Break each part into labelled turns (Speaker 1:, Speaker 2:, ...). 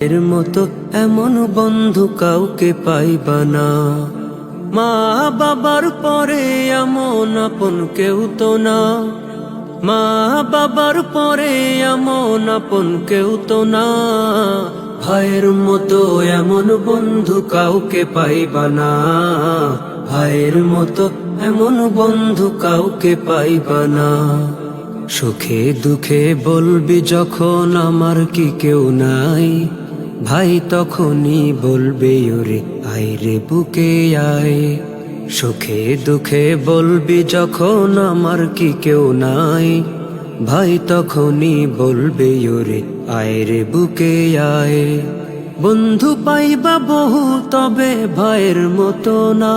Speaker 1: এর মতো এমন বন্ধু কাউকে পাইবা না। মা বাবার পরে এমন আপন কেউ তো না। মা বাবার পরে এমন আপন কেউ তো না। ভাইয়ের মতো এমন বন্ধু কাউকে পাইবা না। ভাইয়ের মতো এমন বন্ধু কাউকে পাইবা না। সুখে দুঃখে বলবি যখন আমার কি কেউ নাই। ভাই তখনই বলবে, ওরে আইরে বুকে আয়। সুখে দুঃখে বলবি যখন আমার কি কেউ নাই। ভাই তখনই বলবে, ওরে আয়রে বুকে আয়। বন্ধু পাইবা বহু, তবে ভাইয়ের মতো না।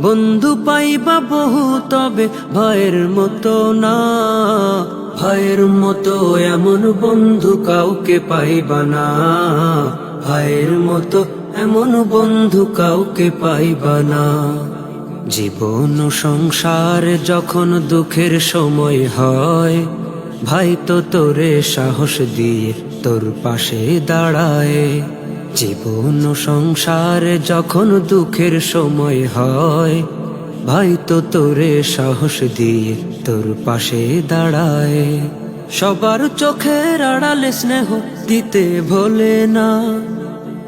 Speaker 1: বন্ধু পাইবা বহু, তবে ভাইয়ের মতো না। ভাইয়ের মতো এমন বন্ধু কাউকে পাইবা না। ভাইয়ের মতো এমন বন্ধু কাউকে পাইবা না। জীবন সংসার যখন দুঃখের সময় হয়, ভাই তো তোরে সাহস দিয়ে তোর পাশে দাঁড়ায়। জীবন সংসারে যখন দুঃখের সময় হয়, ভাই তো তোরে সাহস দিয়ে তোর পাশে দাঁড়ায়। সবার চোখের আড়ালে স্নেহ দিতে ভোলে না,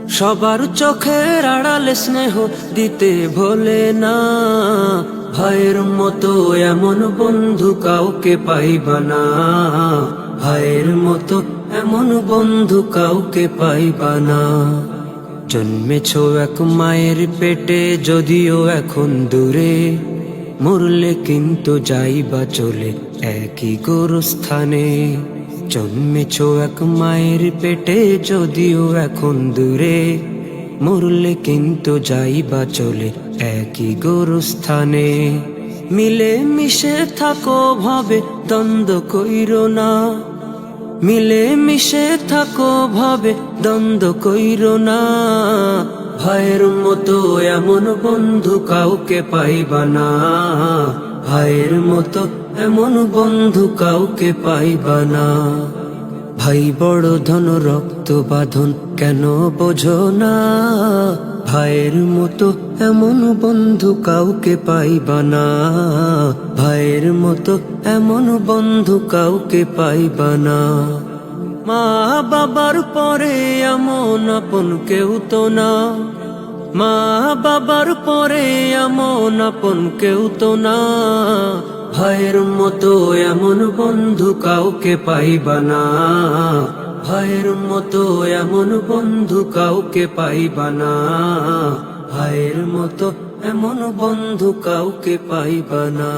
Speaker 1: সবার চোখের আড়ালে স্নেহ দিতে ভোলে না। ভাইয়ের মতো এমন বন্ধু কাউকে পাইবা না, ভাইয়ের মতো এমন বন্ধু কাউকে পাইবা না। জন্মেছ এক মায়ের পেটে, যদিও এখন দূরে। মরলে কিন্তু যাইবা চলে একই গোরস্থানে। জন্মেছ এক মায়ের পেটে, যদিও এখন দূরে। মরলে কিন্তু যাইবা চলে একই গোরস্থানে। মিলে মিশে থাকো, ভাবে দ্বন্দ্ব কইর না। মিলে মিশে থাকো, ভাবে দ্বন্দ্ব কইর না। ভাইয়ের মতো এমন বন্ধু কাউকে পাইবা না। ভাইয়ের মতো এমন বন্ধু কাউকে পাইবা না। ভাই বড় ধন, রক্ত বাঁধন, কেন বোঝো না? ভাইয়ের মতো এমন বন্ধু কাউকে পাইবা না। ভাইয়ের মতো এমন বন্ধু কাউকে পাইবা না। মা বাবার পরে এমন আপন কেউ তো না। মা বাবার পরে এমন আপন কেউ তো না। ভাইয়ের মতো এমন বন্ধু কাউকে পাইবা না। ভাইয়ের মতো এমন বন্ধু কাউকে পাইবা না। ভাইয়ের মতো এমন বন্ধু কাউকে পাইবা না।